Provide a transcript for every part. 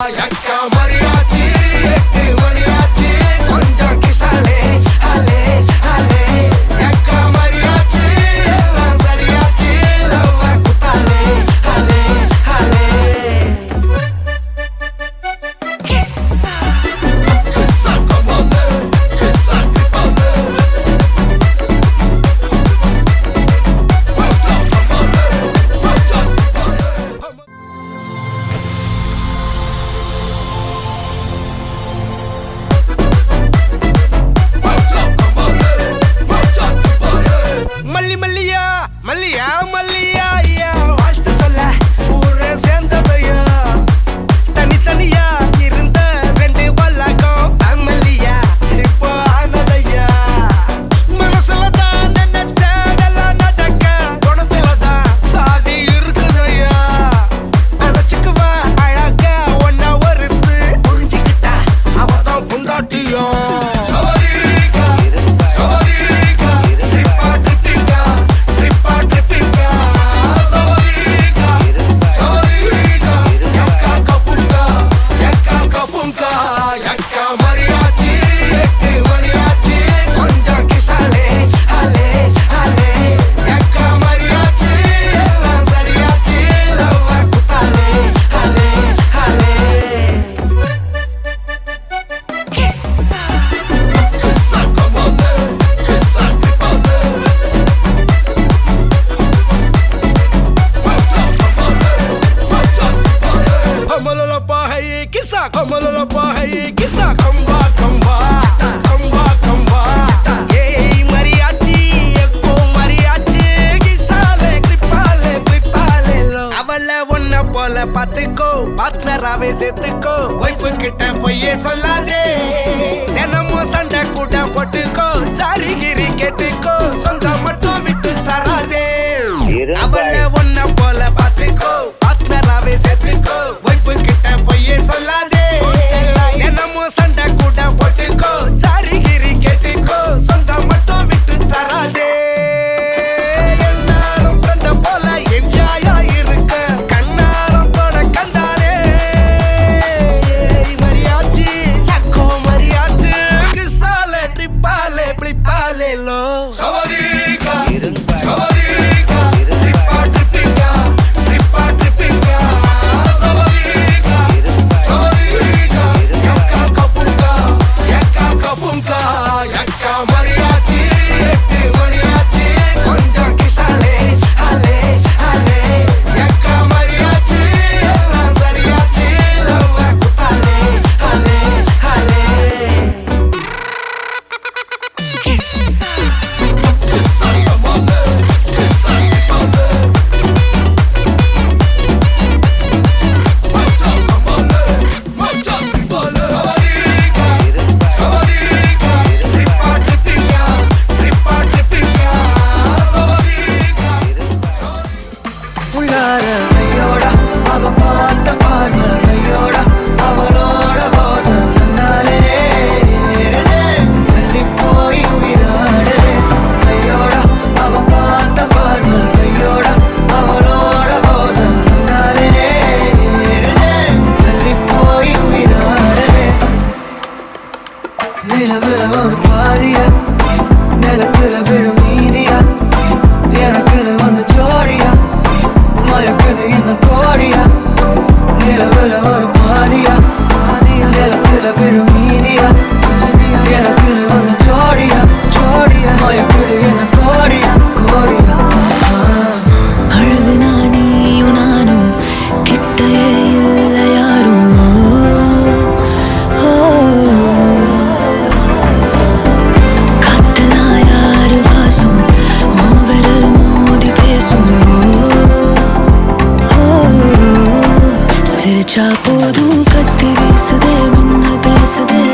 I got Maria. It's a lie. அடிச்சா போதும். கத்தி வீசுதே மின்னல் பேசுதே.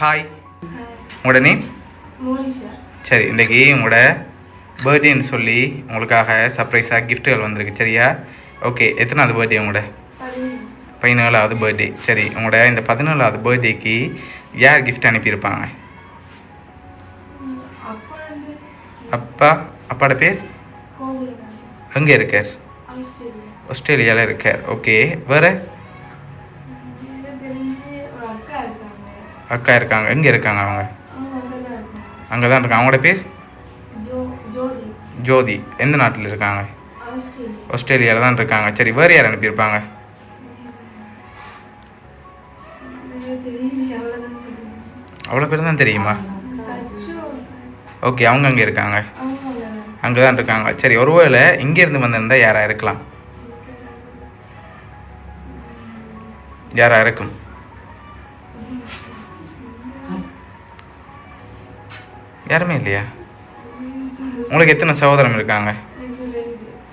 உங்களோட நேம் சரி இன்றைக்கி உங்களோட பர்த்டேன்னு சொல்லி உங்களுக்காக சர்ப்ரைஸாக கிஃப்ட்டுகள் வந்திருக்கு சரியா? ஓகே எத்தனாவது பர்த்டே உங்களோட? பதினேழு. பதினேழாவது பர்த்டே சரி உங்களோட இந்த பதினேழாவது பர்த்டேக்கு யார் gift அனுப்பியிருப்பாங்க? அப்பா அப்பாட பேர்? அங்கே இருக்கார்? ஆஸ்திரேலியா. ஆஸ்திரேலியாவில் இருக்கார். ஓகே வேறு? அக்கா இருக்காங்க. எங்கே இருக்காங்க அவங்க? அங்கே தான் இருக்காங்க. அவங்களோட பேர்? ஜோதி. எந்த நாட்டில் இருக்காங்க? ஆஸ்திரேலியா. ஆஸ்திரேலியாவில் தான் இருக்காங்க. சரி வேறு யார் அனுப்பியிருப்பாங்க? அவ்வளோ பேர் தான் தெரியுமா? ஓகே அவங்க அங்கே இருக்காங்க? அவங்க அங்கே தான் அங்கே தான் இருக்காங்க. சரி ஒருவேளை இங்கேருந்து வந்திருந்தால் யாராக இருக்கலாம்? யாராக இருக்கும்? யாருமே இல்லையா? உங்களுக்கு எத்தனை சகோதரம் இருக்காங்க?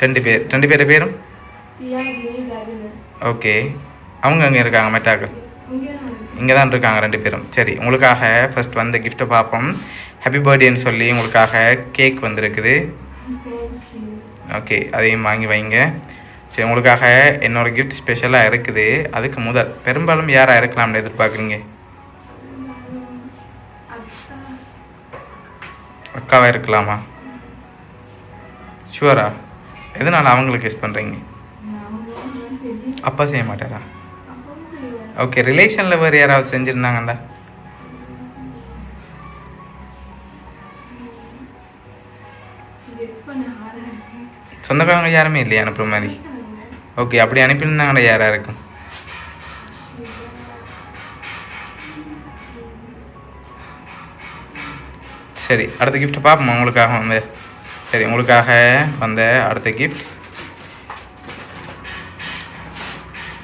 ரெண்டு பேர் ரெண்டு பேர் பேரும்? ஓகே. அவங்க அங்கே இருக்காங்க மெட்டாக்கள் இங்கே தான் இருக்காங்க ரெண்டு பேரும். சரி உங்களுக்காக ஃபஸ்ட் வந்த கிஃப்ட்டை பார்ப்போம். ஹாப்பி பர்த்டேன்னு சொல்லி உங்களுக்காக கேக் வந்திருக்குது. ஓகே அதையும் வாங்கி வைங்க. சரி உங்களுக்காக என்னோடய கிஃப்ட் ஸ்பெஷலாக இருக்குது. அதுக்கு முதல் பெரும்பாலும் யாராக இருக்கலாம்னு எதிர்பார்க்குறீங்க? அக்காவாக இருக்கலாமா? ஷுவரா எதனால் அவங்களுக்கு யூஸ் பண்ணுறீங்க அப்பா செய்ய மாட்டாரா? ஓகே ரிலேஷனில் வேறு யாராவது செஞ்சுருந்தாங்கண்டா? சொந்தக்காரங்க யாருமே இல்லையா அனுப்புகிற மாதிரி? ஓகே அப்படி அனுப்பியிருந்தாங்கடா யாராக இருக்கும்? சரி அடுத்த கிஃப்ட்டை பார்ப்போம் உங்களுக்காக வந்து. சரி உங்களுக்காக வந்த அடுத்த கிஃப்ட்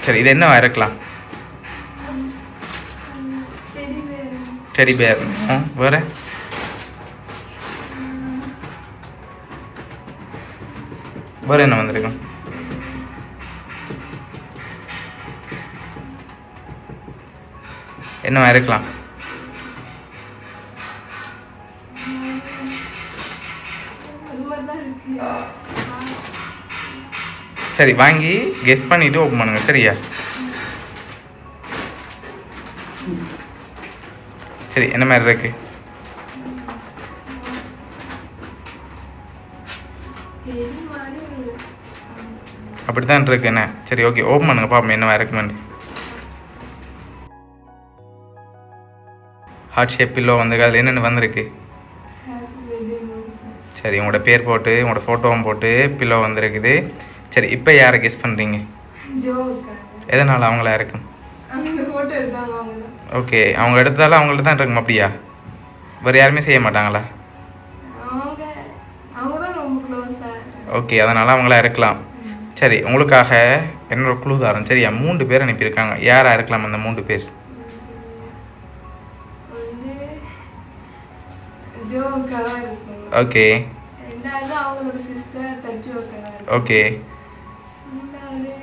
சரி இது என்னவா இருக்கலாம் டெடி பேர் டெடி பேர் வேறு? வேறு என்ன வந்திருக்கும்? என்னவா இருக்கலாம் சரி வாங்கி கெஸ் பண்ணிட்டு ஓப்பன் பண்ணுங்க சரியா? சரி என்ன மாதிரி இருக்கு? அப்படிதான் இருக்கு என்ன? சரி ஓகே ஓப்பன் பண்ணுங்க பாப்போம் மாதிரி இருக்குமெண்ட் ஹார்ட் ஷேப் பில்லோ வந்திருக்கு அதில் என்னென்ன வந்திருக்கு? சரி உங்களோட பேர் போட்டு உங்களோட ஃபோட்டோவும் போட்டு பில்லோ வந்திருக்குது. சரி இப்போ யாரை கெஸ் பண்ணுறீங்க எதனால் அவங்களா இருக்கும் ஓகே அவங்க எடுத்தாலும் அவங்கள்ட்ட தான் இருக்கும் அப்படியா? வேறு யாருமே செய்ய மாட்டாங்களா? ஓகே அதனால் அவங்களா இருக்கலாம். சரி உங்களுக்காக என்னோட குழு தாரன் சரியா? மூன்று பேர் அனுப்பியிருக்காங்க. யாராக இருக்கலாம் அந்த மூன்று பேர்? ஓகே ரெண்டாவது அவங்களோட சிஸ்டர் தச்சு ஓகே மூணாவது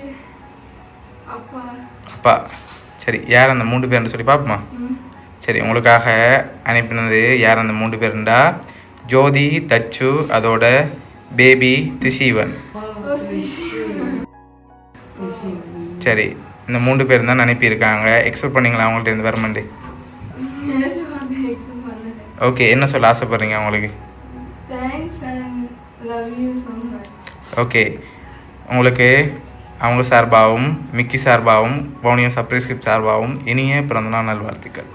அப்பா. அப்பா. சரி யார் அந்த மூன்று பேர்னு சொல்லி பார்ப்போமா? சரி உங்களுக்காக அனுப்பினது யார் அந்த மூன்று பேருண்டா? ஜோதி டச்சு அதோட பேபி திசீவன். சரி இந்த மூன்று பேர் தான் அனுப்பியிருக்காங்க. எக்ஸ்பெக்ட் பண்ணீங்களா அவங்கள்ட்ட இருந்து வரமண்டு ஓகே என்ன சொல்ல ஆசைப்படுறீங்க அவங்களுக்கு? ஓகே உங்களுக்கு அவங்க சார்பாகவும் மிக்கி சார்பாகவும் பவுனியம் சப்ரைஸ்கிரிப்ட் சார்பாகவும் இனிய பிறந்தநாள் நல்வாழ்த்துக்கள்.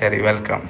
சரி வெல்கம்